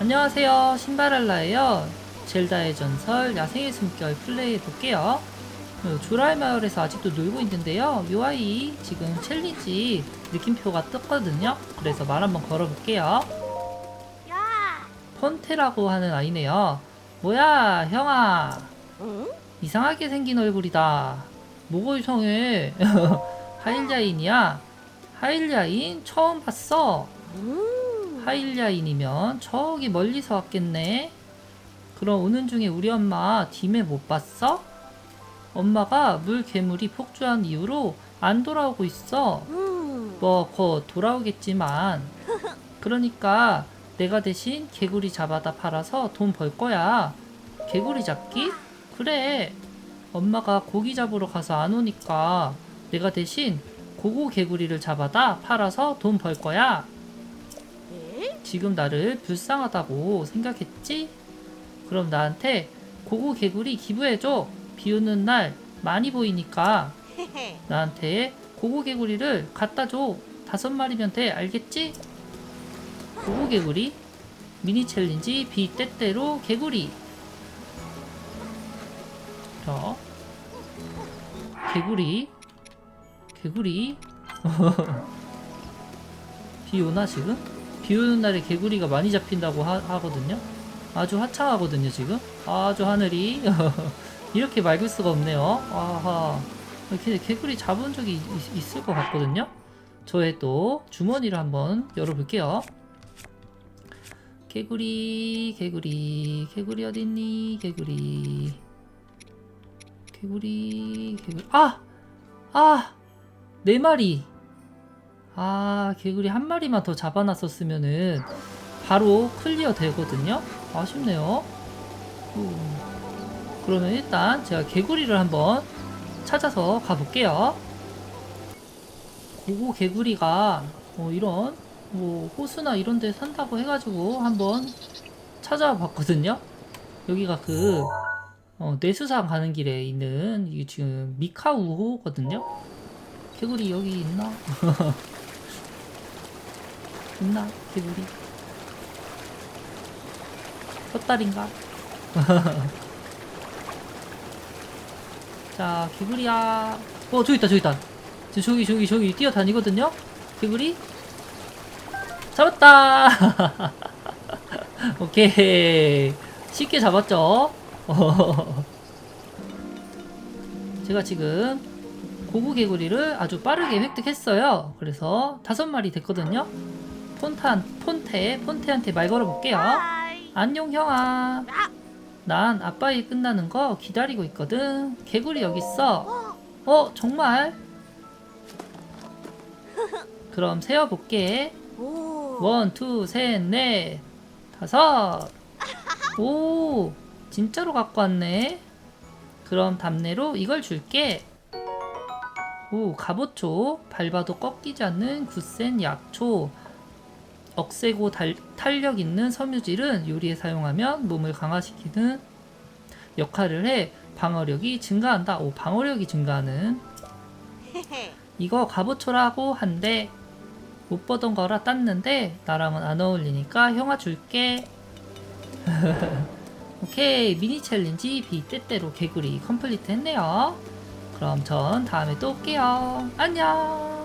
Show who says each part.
Speaker 1: 안녕하세요. 신바랄라예요. 젤다의 전설 야생의 숨결 플레이 해볼게요. 어, 조라이 마을에서 아직도 놀고 있는데요. 요 아이 지금 챌린지 느낌표가 떴거든요. 그래서 말 한번 걸어볼게요.
Speaker 2: 야!
Speaker 1: 폰테라고 하는 아이네요. 뭐야 형아?
Speaker 2: 응?
Speaker 1: 이상하게 생긴 얼굴이다. 뭐가 이상해 하일야인이야. 하일야인 처음 봤어
Speaker 2: 음.
Speaker 1: 하일야인이면 저기 멀리서 왔겠네. 그럼 오는 중에 우리 엄마 딤에 못 봤어? 엄마가 물 괴물이 폭주한 이후로 안 돌아오고 있어.
Speaker 2: 음.
Speaker 1: 뭐곧 돌아오겠지만. 그러니까 내가 대신 개구리 잡아다 팔아서 돈 벌 거야. 개구리 잡기? 그래. 엄마가 고기 잡으러 가서 안 오니까 내가 대신 고고 개구리를 잡아다 팔아서 돈 벌 거야.
Speaker 2: 에?
Speaker 1: 지금 나를 불쌍하다고 생각했지? 그럼 나한테 고고 개구리 기부해줘. 비 오는 날 많이 보이니까. 나한테 고고 개구리를 갖다 줘. 다섯 마리면 돼. 알겠지? 고고 개구리 미니 챌린지 비 때때로 개구리. 자, 개구리, 개구리. 비 오나 지금? 비 오는 날에 개구리가 많이 잡힌다고 하, 하거든요. 아주 화창하거든요 지금. 아주 하늘이 이렇게 맑을 수가 없네요. 아하. 이렇게 개구리 잡은 적이 있, 있을 것 같거든요. 저의 또 주머니를 한번 열어볼게요. 개구리, 개구리, 개구리 어딨니? 개구리, 개구리, 개구리. 아, 아, 네 마리. 아, 개구리 한 마리만 더 잡아놨었으면은 바로 클리어 되거든요. 아쉽네요. 음. 그러면 일단 제가 개구리를 한번 찾아서 가볼게요. 고고 개구리가 뭐 이런 뭐 호수나 이런 데 산다고 해가지고 한번 찾아봤거든요. 여기가 그 어, 내수산 가는 길에 있는 지금 미카우호거든요. 개구리 여기 있나? 있나? 개구리? 헛다리인가? 자, 개구리야. 어, 저기 있다, 저기 있다. 지금 저기, 저기, 저기 뛰어다니거든요? 개구리? 잡았다! 오케이. 쉽게 잡았죠? 제가 지금 고구 개구리를 아주 빠르게 획득했어요. 그래서 다섯 마리 됐거든요. 폰탄, 폰테, 폰테한테 말 걸어볼게요. 안녕 형아.
Speaker 2: 아.
Speaker 1: 난 아빠 일 끝나는 거 기다리고 있거든. 개구리 여기 있어.
Speaker 2: 어.
Speaker 1: 어 정말? 그럼 세어볼게.
Speaker 2: 오.
Speaker 1: 원, 투, 셋, 넷, 다섯. 오, 진짜로 갖고 왔네. 그럼 답례로 이걸 줄게. 오, 갑오초. 밟아도 꺾이지 않는 굳센 약초. 억세고 달, 탄력 있는 섬유질은 요리에 사용하면 몸을 강화시키는 역할을 해 방어력이 증가한다. 오, 방어력이 증가하는. 이거 갑오초라고 한데 못 보던 거라 땄는데 나랑은 안 어울리니까 형아 줄게 오케이 미니 챌린지 비 때때로 개구리 컴플리트 했네요 그럼 전 다음에 또 올게요 안녕